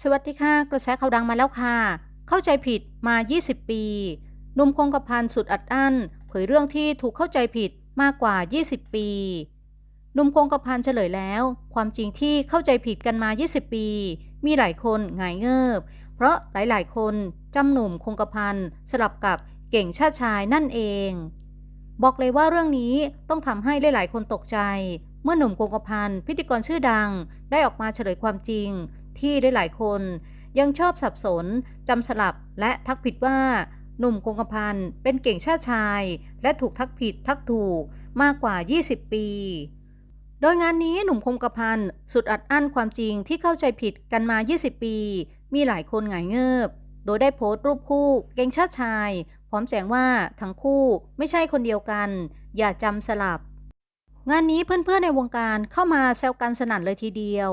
สวัสดีค่ะ กระแสข่าวดังมาแล้วค่ะ เข้าใจผิดมา 20 ปีหนุ่มคงกระพันสุดอัดอั้น เผยเรื่องที่ถูกเข้าใจผิดมากกว่า 20 ปีหนุ่มคงกระพันเฉลยแล้ว ความจริงที่เข้าใจผิดกันมา 20 ปี มีหลายคนหงายเงิบ เพราะหลายๆ คนจำหนุ่มคงกระพันสลับกับเก่งชาติชายนั่นเอง บอกเลยว่าเรื่องนี้ต้องทำให้หลายๆ คนตกใจ เมื่อหนุ่มคงกระพันพิธีกรชื่อดังได้ออกมาเฉลยความจริง ที่หลายคน ยังชอบสับสนจำสลับและทักผิดว่า หนุ่มคงกระพันเป็นเก่งชาติชาย และถูกทักผิดทักถูกมากกว่า 20 ปี โดยงานนี้หนุ่มคงกระพันสุดอัดอั้นความจริงที่เข้าใจผิดกันมา 20 ปี มีหลายคนหงายเงิบโดยได้โพสต์รูปคู่เก่งชาติชาย พร้อมแจ้งว่าทั้งคู่ไม่ใช่คนเดียวกัน อย่าจำสลับ งานนี้เพื่อนๆในวงการเข้ามาแซวกันสนั่นเลยทีเดียว